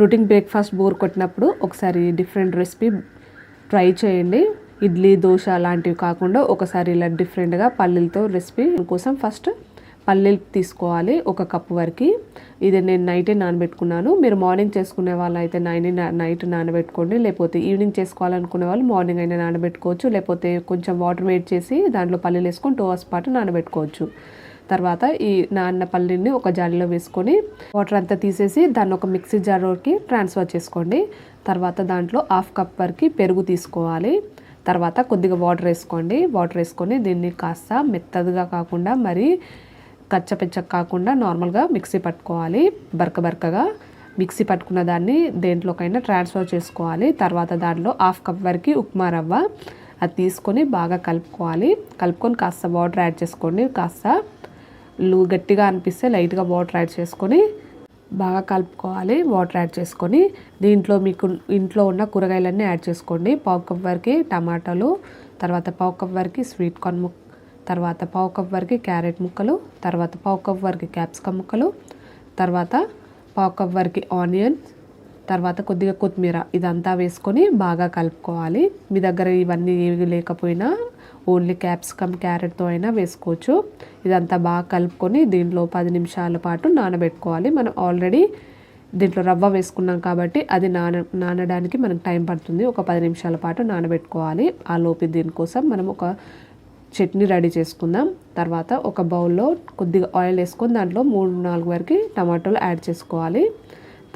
Routine breakfast bore కొట్టినప్పుడు ఒకసారి different recipe try చేయండి. ఇడ్లీ దోశ లాంటివి కాకుండా ఒకసారి ఇలా డిఫరెంట్గా పల్లీలతో రెసిపీ కోసం ఫస్ట్ పల్లీలు తీసుకోవాలి ఒక కప్పు వరకు. ఇది నేను నైటే నానబెట్టుకున్నాను. మీరు మార్నింగ్ చేసుకునే వాళ్ళు అయితే నైన్ నైట్ నానబెట్టుకోండి. లేకపోతే ఈవినింగ్ చేసుకోవాలనుకునే వాళ్ళు మార్నింగ్ అయినా నానబెట్టుకోవచ్చు. లేకపోతే కొంచెం వాటర్ వేట్ చేసి దాంట్లో పల్లీలు వేసుకొని టూ అవర్స్ పాటు నానబెట్టుకోవచ్చు. తర్వాత ఈ నాన్న పల్లీని ఒక జాలీలో వేసుకొని వాటర్ అంతా తీసేసి దాన్ని ఒక మిక్సీ జార్లోకి ట్రాన్స్ఫర్ చేసుకోండి. తర్వాత దాంట్లో హాఫ్ కప్ వరకు పెరుగు తీసుకోవాలి. తర్వాత కొద్దిగా వాటర్ వేసుకోండి. వాటర్ వేసుకొని దీన్ని కాస్త మెత్తగా కాకుండా మరి కచ్చపెచ్చగా కాకుండా నార్మల్గా మిక్సీ పట్టుకోవాలి. బరక బరకగా మిక్సీ పట్టుకున్న దాన్ని దేంట్లోకైనా ట్రాన్స్ఫర్ చేసుకోవాలి. తర్వాత దాంట్లో హాఫ్ కప్ వరకు ఉప్మా రవ్వ అది తీసుకొని బాగా కలుపుకోవాలి. కలుపుకొని కాస్త వాటర్ యాడ్ చేసుకోండి. కాస్త లూ గట్టిగా అనిపిస్తే లైట్గా వాటర్ యాడ్ చేసుకొని బాగా కలుపుకోవాలి. వాటర్ యాడ్ చేసుకొని దీంట్లో మీకు ఇంట్లో ఉన్న కూరగాయలన్నీ యాడ్ చేసుకోండి. పావు కప్ వరకు టమాటాలు తర్వాత పావు కప్ వరకు స్వీట్ కార్న్ ముక్క తర్వాత పావు కప్ వరకు క్యారెట్ ముక్కలు తర్వాత పావు కప్ వరకు క్యాప్సికమ్ ముక్కలు తర్వాత పావు కప్ వరకు తర్వాత కొద్దిగా కొత్తిమీర ఇదంతా వేసుకొని బాగా కలుపుకోవాలి. మీ దగ్గర ఇవన్నీ ఏవి లేకపోయినా ఓన్లీ క్యాప్సికమ్ క్యారెట్తో అయినా వేసుకోవచ్చు. ఇదంతా బాగా కలుపుకొని దీంట్లో పది నిమిషాల పాటు నానబెట్టుకోవాలి. మనం ఆల్రెడీ దీంట్లో రవ్వ వేసుకున్నాం కాబట్టి అది నాన నానడానికి మనకు టైం పడుతుంది. ఒక పది నిమిషాల పాటు నానబెట్టుకోవాలి. ఆ లోపు దీనికోసం మనం ఒక చట్నీ రెడీ చేసుకుందాం. తర్వాత ఒక బౌల్లో కొద్దిగా ఆయిల్ వేసుకొని దాంట్లో మూడు నాలుగు వరకు టమాటోలు యాడ్ చేసుకోవాలి.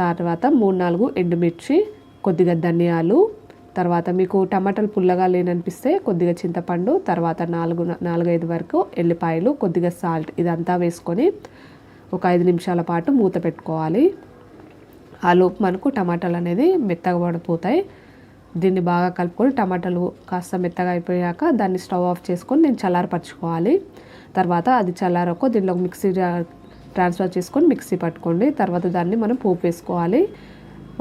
తర్వాత మూడు నాలుగు ఎండుమిర్చి కొద్దిగా ధనియాలు తర్వాత మీకు టమాటాలు పుల్లగా లేననిపిస్తే కొద్దిగా చింతపండు తర్వాత నాలుగు నాలుగైదు వరకు ఎల్లిపాయలు కొద్దిగా సాల్ట్ ఇదంతా వేసుకొని ఒక ఐదు నిమిషాల పాటు మూత పెట్టుకోవాలి. ఆ లోపు మనకు టమాటాలు అనేది మెత్తగా పడిపోతాయి దీన్ని బాగా కలుపుకొని టమాటాలు కాస్త మెత్తగా అయిపోయాక దాన్ని స్టవ్ ఆఫ్ చేసుకొని నేను చల్లారపరచుకోవాలి. తర్వాత అది చల్లారక దీనిలో మిక్సీ ట్రాన్స్ఫర్ చేసుకొని మిక్సీ పట్టుకోండి. తర్వాత దాన్ని మనం పోపు వేసుకోవాలి.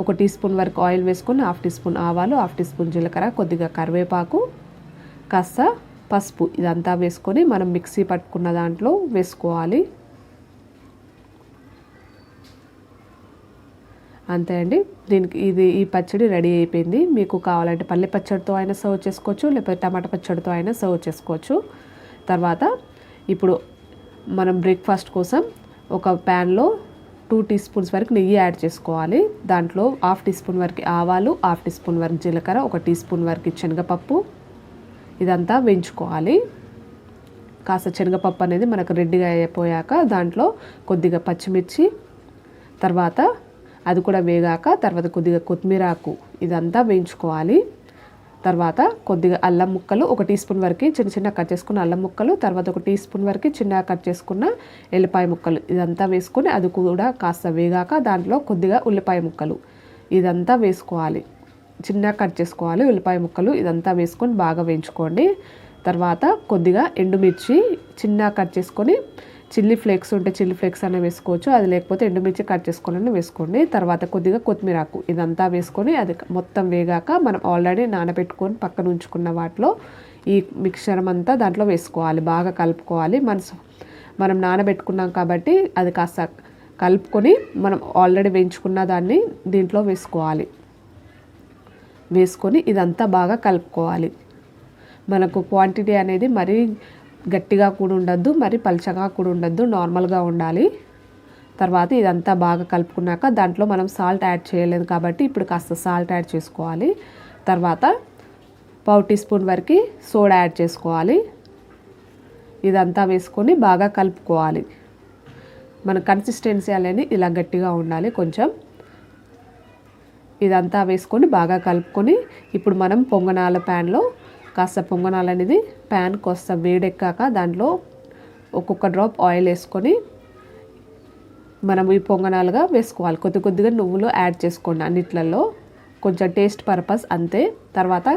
ఒక టీ స్పూన్ వరకు ఆయిల్ వేసుకొని హాఫ్ టీ స్పూన్ ఆవాలు హాఫ్ టీ స్పూన్ జీలకర్ర కొద్దిగా కరివేపాకు కాస్త పసుపు ఇదంతా వేసుకొని మనం మిక్సీ పట్టుకున్న దాంట్లో వేసుకోవాలి. అంతే అండి. దీనికి ఇది ఈ పచ్చడి రెడీ అయిపోయింది. మీకు కావాలంటే పల్లె పచ్చడితో అయినా సర్వ్ చేసుకోవచ్చు లేకపోతే టమాటా పచ్చడితో అయినా సర్వ్ చేసుకోవచ్చు. తర్వాత ఇప్పుడు మనం బ్రేక్ఫాస్ట్ కోసం ఒక ప్యాన్లో టూ టీ స్పూన్స్ వరకు నెయ్యి యాడ్ చేసుకోవాలి. దాంట్లో హాఫ్ టీ స్పూన్ వరకు ఆవాలు హాఫ్ టీ స్పూన్ వరకు జీలకర్ర ఒక టీ స్పూన్ వరకు శనగపప్పు. ఇదంతా వేయించుకోవాలి. కాస్త శనగపప్పు అనేది మనకు రెడ్డిగా అయిపోయాక దాంట్లో కొద్దిగా పచ్చిమిర్చి తర్వాత అది కూడా వేగాక తర్వాత కొద్దిగా కొత్తిమీర ఆకు ఇదంతా వేయించుకోవాలి. తర్వాత కొద్దిగా అల్లం ముక్కలు ఒక టీ స్పూన్ వరకు చిన్న చిన్న కట్ చేసుకున్న అల్లం ముక్కలు తర్వాత ఒక టీ స్పూన్ వరకు చిన్నగా కట్ చేసుకున్న ఎల్లిపాయ ముక్కలు. ఇదంతా వేసుకొని అది కూడా కాస్త వేగాక దాంట్లో కొద్దిగా ఉల్లిపాయ ముక్కలు. ఇదంతా వేసుకోవాలి. చిన్నగా కట్ చేసుకోవాలి ఉల్లిపాయ ముక్కలు. ఇదంతా వేసుకొని బాగా వేయించుకోండి. తర్వాత కొద్దిగా ఎండుమిర్చి చిన్నగా కట్ చేసుకొని చిల్లీ ఫ్లేక్స్ ఉంటే చిల్లీ ఫ్లేక్స్ అనే వేసుకోవచ్చు. అది లేకపోతే ఎండుమిర్చి కట్ చేసుకోవాలని వేసుకోండి. తర్వాత కొద్దిగా కొత్తిమీరాకు ఇదంతా వేసుకొని అది మొత్తం వేగాక మనం ఆల్రెడీ నానబెట్టుకొని పక్కన ఉంచుకున్న వాటిలో ఈ మిక్చర్ అంతా దాంట్లో వేసుకోవాలి. బాగా కలుపుకోవాలి. మన మనం నానబెట్టుకున్నాం కాబట్టి అది కాస్త కలుపుకొని మనం ఆల్రెడీ వేయించుకున్న దాన్ని దీంట్లో వేసుకోవాలి. వేసుకొని ఇదంతా బాగా కలుపుకోవాలి. మనకు క్వాంటిటీ అనేది మరీ గట్టిగా కూడా ఉండద్దు మరి పలచగా కూడా ఉండద్దు నార్మల్గా ఉండాలి. తర్వాత ఇదంతా బాగా కలుపుకున్నాక దాంట్లో మనం సాల్ట్ యాడ్ చేయలేదు కాబట్టి ఇప్పుడు కాస్త సాల్ట్ యాడ్ చేసుకోవాలి. తర్వాత పావు టీ స్పూన్ వరకు సోడా యాడ్ చేసుకోవాలి. ఇదంతా వేసుకొని బాగా కలుపుకోవాలి. మన కన్సిస్టెన్సీ అనేది ఇలా గట్టిగా ఉండాలి కొంచెం. ఇదంతా వేసుకొని బాగా కలుపుకొని ఇప్పుడు మనం పొంగనాల ప్యాన్లో కాస్త పొంగనాలు అనేది ప్యాన్ కాస్త వేడెక్కాక దాంట్లో ఒక్కొక్క డ్రాప్ ఆయిల్ వేసుకొని మనం ఈ పొంగనాలుగా వేసుకోవాలి. కొద్ది కొద్దిగా నువ్వులు యాడ్ చేసుకోండి అన్నిట్లలో. కొంచెం టేస్ట్ పర్పస్ అంతే. తర్వాత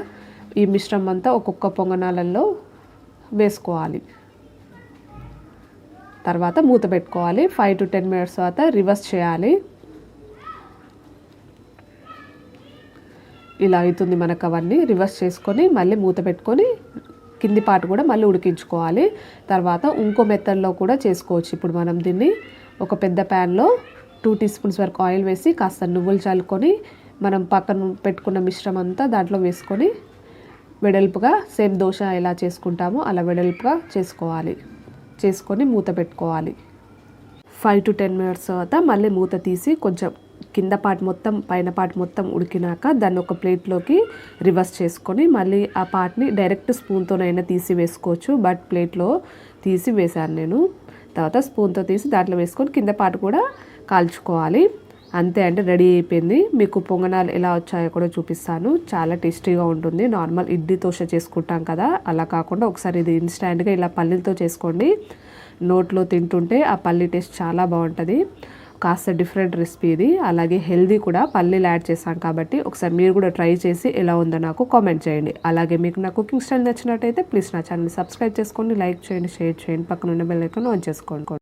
ఈ మిశ్రమం అంతా ఒక్కొక్క పొంగనాలలో వేసుకోవాలి. తర్వాత మూత పెట్టుకోవాలి. ఫైవ్ టు టెన్ మినిట్స్ తర్వాత రివర్స్ చేయాలి. ఇలా అవుతుంది మనకు అవన్నీ రివర్స్ చేసుకొని మళ్ళీ మూత పెట్టుకొని కింది పాటు కూడా మళ్ళీ ఉడికించుకోవాలి. తర్వాత ఇంకో మెత్తడ్లో కూడా చేసుకోవచ్చు. ఇప్పుడు మనం దీన్ని ఒక పెద్ద ప్యాన్లో టూ టీ స్పూన్స్ వరకు ఆయిల్ వేసి కాస్త నువ్వులు చల్లుకొని మనం పక్కన పెట్టుకున్న మిశ్రమం అంతా దాంట్లో వేసుకొని వెడల్పుగా సేమ్ దోశ ఎలా చేసుకుంటామో అలా వెడల్పుగా చేసుకోవాలి. చేసుకొని మూత పెట్టుకోవాలి. ఫైవ్ టు టెన్ మినిట్స్ తర్వాత మళ్ళీ మూత తీసి కొంచెం కింద పార్ట్ మొత్తం పైన పార్ట్ మొత్తం ఉడికినాక దాన్ని ఒక ప్లేట్లోకి రివర్స్ చేసుకొని మళ్ళీ ఆ పార్ట్ని డైరెక్ట్ స్పూన్తోనైనా తీసి వేసుకోవచ్చు. బట్ ప్లేట్లో తీసి వేశాను నేను. తర్వాత స్పూన్తో తీసి దాంట్లో వేసుకొని కింద పార్ట్ కూడా కాల్చుకోవాలి. అంతే అంటే రెడీ అయిపోయింది. మీకు పొంగనాలు ఎలా వచ్చాయో కూడా చూపిస్తాను. చాలా టేస్టీగా ఉంటుంది. నార్మల్ ఇడ్లీ దోశ చేసుకుంటాం కదా అలా కాకుండా ఒకసారి ఇది ఇన్స్టాంట్గా ఇలా పల్లీలతో చేసుకోండి. నోట్లో తింటుంటే ఆ పల్లీ టేస్ట్ చాలా బాగుంటుంది. కాస్త డిఫరెంట్ రెసిపీ ఇది. అలాగే హెల్దీ కూడా పల్లీలు యాడ్ చేశాం కాబట్టి ఒకసారి మీరు కూడా ట్రై చేసి ఎలా ఉందో నాకు కామెంట్ చేయండి. అలాగే మీకు నా కుకింగ్ స్టైల్ నచ్చినట్టయితే ప్లీజ్ నా ఛానల్ సబ్స్క్రైబ్ చేసుకోండి లైక్ చేయండి షేర్ చేయండి. పక్కన ఉన్న బెల్ ఐకాన్ ఆన్ చేసుకోండి.